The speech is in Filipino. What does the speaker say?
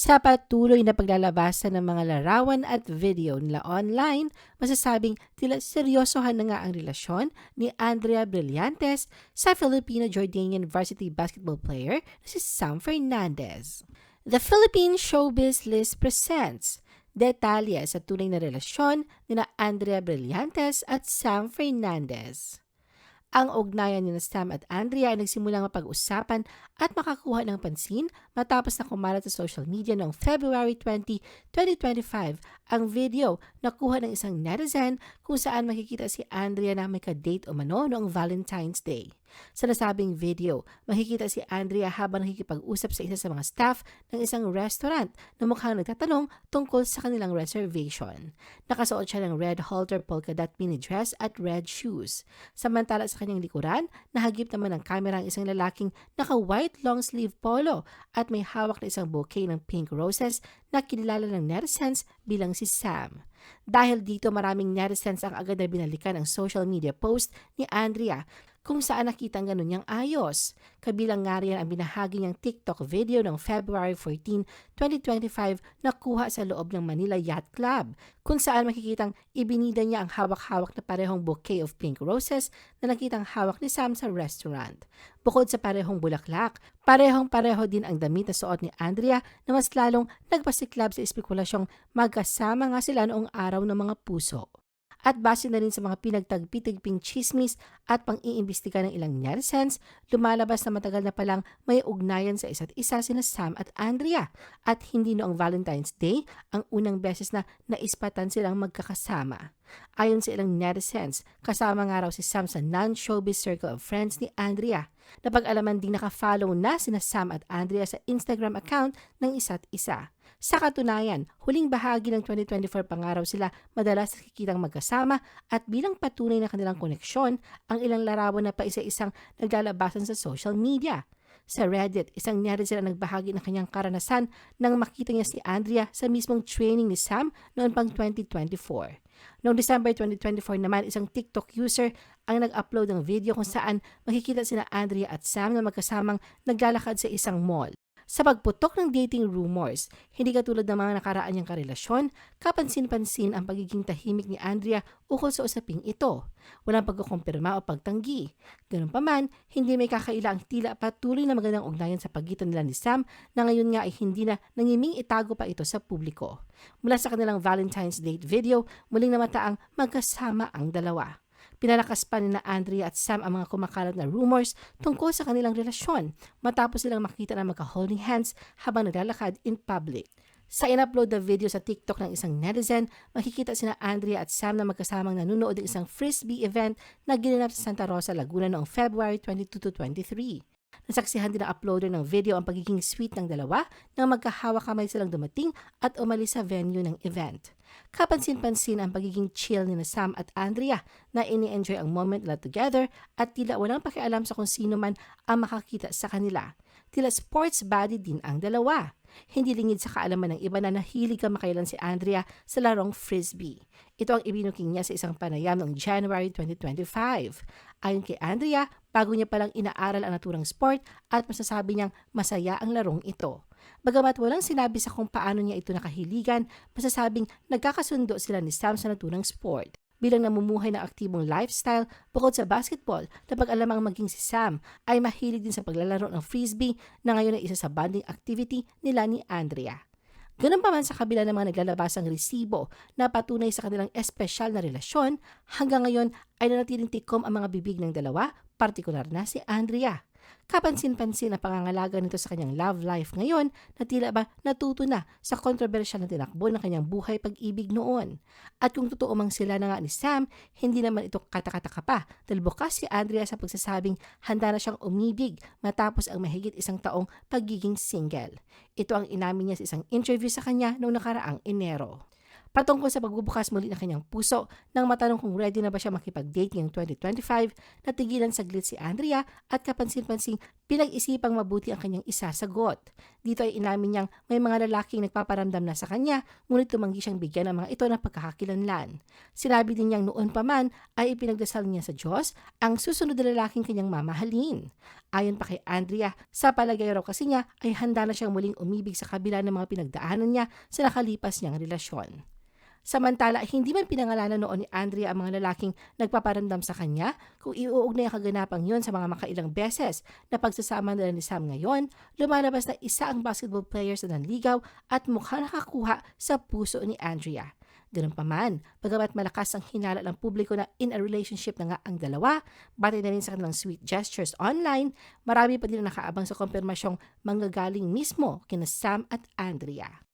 Sa patuloy na paglalabasan ng mga larawan at video nila online, masasabing tila seryosohan na nga ang relasyon ni Andrea Brillantes sa Filipino-Jordanian varsity basketball player na si Sam Fernandez. The Philippine Showbiz List presents detalye sa tunay na relasyon ni Andrea Brillantes at Sam Fernandez. Ang ugnayan ni Sam at Andrea ay nagsimulang mapag-usapan at makakuha ng pansin matapos na kumalat sa social media noong February 20, 2025 ang video na kuha ng isang netizen kung saan makikita si Andrea na may ka-date o mano noong Valentine's Day. Sa nasabing video, makikita si Andrea habang nakikipag-usap sa isa sa mga staff ng isang restaurant na mukhang nagtatanong tungkol sa kanilang reservation. Nakasuot siya ng red halter polka dot mini dress at red shoes. Samantala sa kanyang likuran, nahagip naman ng kamera ang isang lalaking naka-white long sleeve polo at may hawak na isang bouquet ng pink roses na kinilala ng netizens bilang si Sam. Dahil dito maraming netizens ang agad na binalikan ang social media post ni Andrea kung saan nakita ang ganun niyang ayos. Kabilang nga riyan ang binahagi niyang TikTok video noong February 14, 2025 na kuha sa loob ng Manila Yacht Club kung saan makikitang ibinida niya ang hawak-hawak na parehong bouquet of pink roses na nakitang hawak ni Sam sa restaurant. Bukod sa parehong bulaklak, parehong-pareho din ang damit na suot ni Andrea na mas lalong nagpasiklab sa espekulasyong magkasama nga sila noong araw ng mga puso at base na rin sa mga pinagtagpitigping chismis at pang-iimbestiga ng ilang netizens, lumalabas na matagal na palang may ugnayan sa isa't isa sina Sam at Andrea at hindi noong Valentine's Day ang unang beses na naispatan silang magkakasama. Ayon sa ilang netizens, kasama nga raw si Sam sa non-showbiz circle of friends ni Andrea. Napag-alaman ding nakafollow na sina Sam at Andrea sa Instagram account ng isa't isa. Sa katunayan, huling bahagi ng 2024 pangaraw sila madalas nakikitang magkasama at bilang patunay na kanilang koneksyon, ang ilang larawan na pa isa-isang naglalabasan sa social media. Sa Reddit, isang netizen ang nagbahagi ng kanyang karanasan nang makita niya si Andrea sa mismong training ni Sam noon pang 2024. Noong December 2024 naman, isang TikTok user ang nag-upload ng video kung saan makikita sina Andrea at Sam na magkasamang naglalakad sa isang mall. Sa pagputok ng dating rumors, hindi katulad ng mga nakaraan niyang karelasyon, kapansin-pansin ang pagiging tahimik ni Andrea ukol sa usaping ito. Walang pagkukumpirma o pagtanggi. Ganun pa hindi may kakaila ang tila patuloy na magandang ugnayan sa pagitan nila ni Sam na ngayon nga ay hindi na nangiming itago pa ito sa publiko. Mula sa kanilang Valentine's Date video, muling namataang magkasama ang dalawa. Pinalakas pa ni na Andrea at Sam ang mga kumakalat na rumors tungkol sa kanilang relasyon matapos silang makita na magka-holding hands habang naglalakad in public. Sa in-upload na video sa TikTok ng isang netizen, makikita sina Andrea at Sam na magkasamang nanonood ng isang frisbee event na ginanap sa Santa Rosa, Laguna noong February 22 to 23. Nasaksihan din ng uploader ng video ang pagiging sweet ng dalawa nang magkahawak kamay silang dumating at umalis sa venue ng event. Kapansin-pansin ang pagiging chill ni Sam at Andrea na ini-enjoy ang moment nila together at tila walang pakialam sa kung sino man ang makakita sa kanila. Tila sports body din ang dalawa. Hindi lingid sa kaalaman ng iba na nahilig kamakailan si Andrea sa larong frisbee. Ito ang ibinuking niya sa isang panayam noong January 2025. Ayon kay Andrea, bago niya palang inaaral ang naturang sport at masasabi niyang masaya ang larong ito. Bagamat walang sinabi sa kung paano niya ito nakahiligan, masasabing nagkakasundo sila ni Sam sa naturang sport. Bilang namumuhay ng aktibong lifestyle, bukod sa basketball, napag alamang maging si Sam ay mahilig din sa paglalaro ng frisbee na ngayon ay isa sa bonding activity nila ni Andrea. Ganun pa man sa kabila ng mga naglalabasang resibo na patunay sa kanilang espesyal na relasyon, hanggang ngayon ay nanatiling tikom ang mga bibig ng dalawa, partikular na si Andrea. Kapansin-pansin ang pangangalaga nito sa kanyang love life ngayon na tila ba natuto na sa kontrobersyal na tinakbo ng kanyang buhay pag-ibig noon. At kung totoo mang sila na nga ni Sam, hindi naman ito katakataka pa dahil bukas si Andrea sa pagsasabing handa na siyang umibig matapos ang mahigit isang taong pagiging single. Ito ang inamin niya sa isang interview sa kanya noong nakaraang Enero. Patungkol sa pagbubukas muli ng kanyang puso nang matanong kung ready na ba siya makipag-date ngayong 2025, natigilan saglit si Andrea at kapansin-pansing pinag-isipang mabuti ang kanyang isasagot. Dito ay inamin niyang may mga lalaking nagpaparamdam na sa kanya, ngunit tumanggi siyang bigyan ng mga ito ng pagkakakilanlan. Sinabi din niyang noon pa man ay ipinagdasal niya sa Diyos ang susunod na lalaking kanyang mamahalin. Ayon pa kay Andrea, sa palagay raw kasi niya ay handa na siyang muling umibig sa kabila ng mga pinagdaanan niya sa nakalipas niyang relasyon. Samantala, hindi man pinangalanan noon ni Andrea ang mga lalaking nagpaparamdam sa kanya kung iuugnay ang kaganapang yon sa mga makailang beses na pagsasama nila ni Sam ngayon, lumalabas na isa ang basketball players na nanligaw at mukhang nakakuha sa puso ni Andrea. Ganun pa man, bagamat malakas ang hinala ng publiko na in a relationship na nga ang dalawa, batay na rin sa kanilang sweet gestures online, marami pa din ang nakaabang sa kompirmasyong manggagaling mismo kina Sam at Andrea.